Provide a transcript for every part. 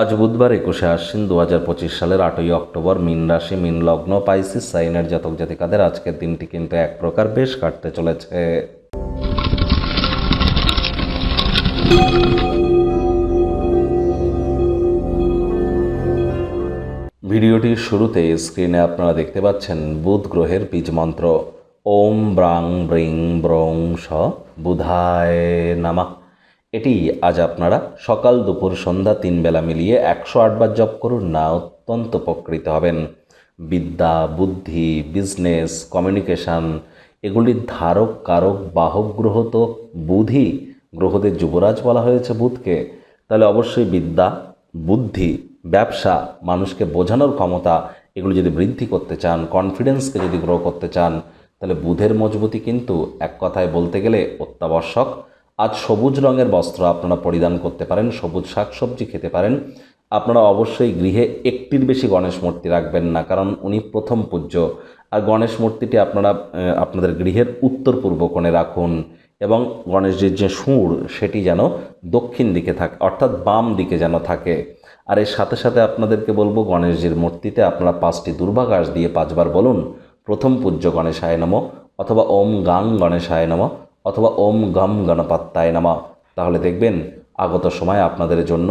আজ বুধবার একুশে আশ্বিন দু হাজার পঁচিশ সালের আটই অক্টোবর মিন রাশি, মিন লগ্ন, পাইসিস, সাইনের জাতক জাতিকাদের আজকের দিনটি কিন্তু এক প্রকার বেশ কাটতে চলেছে। ভিডিওটির শুরুতে স্ক্রিনে আপনারা দেখতে পাচ্ছেন বুধ গ্রহের বীজ মন্ত্র। ওম ব্রাং ব্রিং ব্রং স বুধায় নামা। এটি আজ আপনারা সকাল দুপুর সন্ধ্যা তিন বেলা মিলিয়ে একশো আটবার জপ করুন, না অত্যন্ত উপকৃত হবেন। বিদ্যা, বুদ্ধি বিজনেস কমিউনিকেশন এগুলির ধারক, কারক, বাহক গ্রহ তো বুধই। গ্রহদের যুবরাজ বলা হয়েছে বুধকে। তাহলে অবশ্যই বিদ্যা, বুদ্ধি, ব্যবসা, মানুষকে বোঝানোর ক্ষমতা, এগুলো যদি বৃদ্ধি করতে চান কনফিডেন্সকে যদি গ্রো করতে চান, তাহলে বুধের মজবুতি কিন্তু এক কথায় বলতে গেলে অত্যাবশ্যক। আজ সবুজ রঙের বস্ত্র আপনারা পরিধান করতে পারেন, সবুজ শাকসবজি খেতে পারেন। আপনারা অবশ্যই গৃহে একটির বেশি গণেশ মূর্তি রাখবেন না, কারণ উনি প্রথম পূজ্য। আর গণেশ মূর্তিটি আপনারা আপনাদের গৃহের উত্তর পূর্ব কোণে রাখুন এবং গণেশজির যে সুর সেটি যেন দক্ষিণ দিকে থাকে, অর্থাৎ বাম দিকে যেন থাকে। আর এর সাথে সাথে আপনাদেরকে বলব, গণেশজির মূর্তিতে আপনারা পাঁচটি দুর্বাঘাস দিয়ে পাঁচবার বলুন, প্রথম পূজ্য গণেশায় নম অথবা ওম গাং গণেশায় নম। অথবা ওম গম গণপাত্তায় নামা। তাহলে দেখবেন আগত সময় আপনাদের জন্য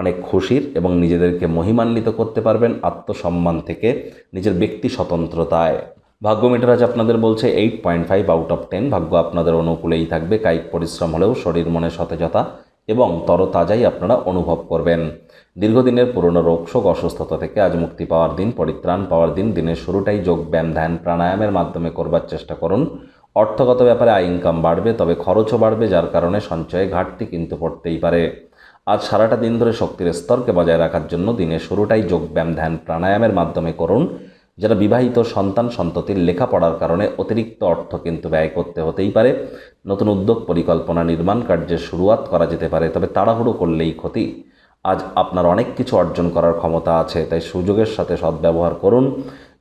অনেক খুশির এবং নিজেদেরকে মহিমান্বিত করতে পারবেন আত্মসম্মান থেকে নিজের ব্যক্তি স্বতন্ত্রতায়। ভাগ্য মিটার আজ আপনাদের বলছে eight point five out of ten ভাগ্য আপনাদের অনুকূলেই থাকবে। কায়িক পরিশ্রম হলেও শরীর মনে সতেজতা এবং তরতাজাই আপনারা অনুভব করবেন। দীর্ঘদিনের পুরনো রোগশোক অসুস্থতা থেকে আজ মুক্তি পাওয়ার দিন, পরিত্রাণ পাওয়ার দিন। দিনের শুরুটাই যোগ, ব্যায়াম, ধ্যান, প্রাণায়ামের মাধ্যমে করবার চেষ্টা করুন। অর্থগত ব্যাপারে আয় ইনকাম বাড়বে, তবে খরচও বাড়বে, যার কারণে সঞ্চয়ে ঘাটতি কিন্তু পড়তেই পারে। আজ সারাটা দিন ধরে শক্তির স্তরকে বজায় রাখার জন্য দিনের শুরুটাই যোগব্যায়াম ধ্যান প্রাণায়ামের মাধ্যমে করুন যারা বিবাহিত সন্তান সন্ততির লেখাপড়ার কারণে অতিরিক্ত অর্থ কিন্তু ব্যয় করতে হতেই পারে। নতুন উদ্যোগ, পরিকল্পনা নির্মাণ কার্যের শুরুয়াত করা যেতে পারে, তবে তাড়াহুড়ো করলেই ক্ষতি। আজ আপনার অনেক কিছু অর্জন করার ক্ষমতা আছে, তাই সুযোগের সাথে সদ্ব্যবহার করুন।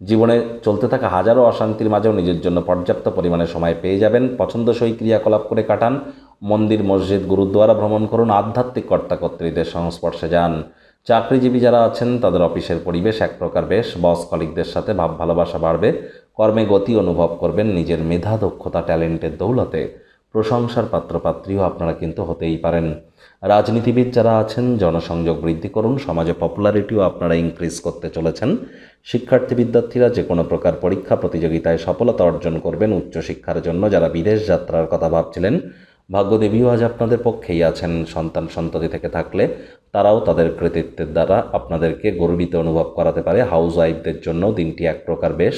জীবনে চলতে থাকা হাজারো অশান্তির মাঝেও নিজের জন্য পর্যাপ্ত পরিমাণে সময় পেয়ে যাবেন। পছন্দসই ক্রিয়াকলাপ করে কাটান। মন্দির, মসজিদ গুরুদ্বারা ভ্রমণ করুন। আধ্যাত্মিক কর্তাকর্ত্রীদের সংস্পর্শে যান। চাকরিজীবী যারা আছেন, তাদের অফিসের পরিবেশ এক প্রকার বেশ। বস কলিকদের সাথে ভাব ভালোবাসা বাড়বে। কর্মে গতি অনুভব করবেন নিজের মেধা, দক্ষতা, ট্যালেন্টের দৌলতে। প্রশংসার পাত্রপাত্রীও আপনারা কিন্তু হতেই পারেন। রাজনীতিবিদ যারা আছেন, জনসংযোগ বৃদ্ধি করুন, সমাজে পপুলারিটিও আপনারা ইনক্রিজ করতে চলেছেন। শিক্ষার্থী বিদ্যার্থীরা যে কোনো প্রকার পরীক্ষা প্রতিযোগিতায় সফলতা অর্জন করবেন উচ্চশিক্ষার জন্য। যারা বিদেশ যাত্রার কথা ভাবছিলেন, ভাগ্যদেবীও আজ আপনাদের পক্ষেই আছেন। সন্তান সন্ততি থেকে থাকলে তারাও তাদের কৃতিত্বের দ্বারা আপনাদেরকে গর্বিত অনুভব করাতে পারে। হাউস ওয়াইফদের জন্য দিনটি এক প্রকার বেশ।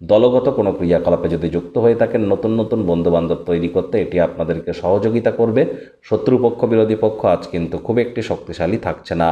দলগত কোনো ক্রিয়াকলাপে যদি যুক্ত হয়ে থাকেন, নতুন নতুন বন্ধুবান্ধব তৈরি করতে এটি আপনাদেরকে সহযোগিতা করবে। শত্রুপক্ষ, বিরোধী পক্ষ আজ কিন্তু খুব একটি শক্তিশালী থাকছে না।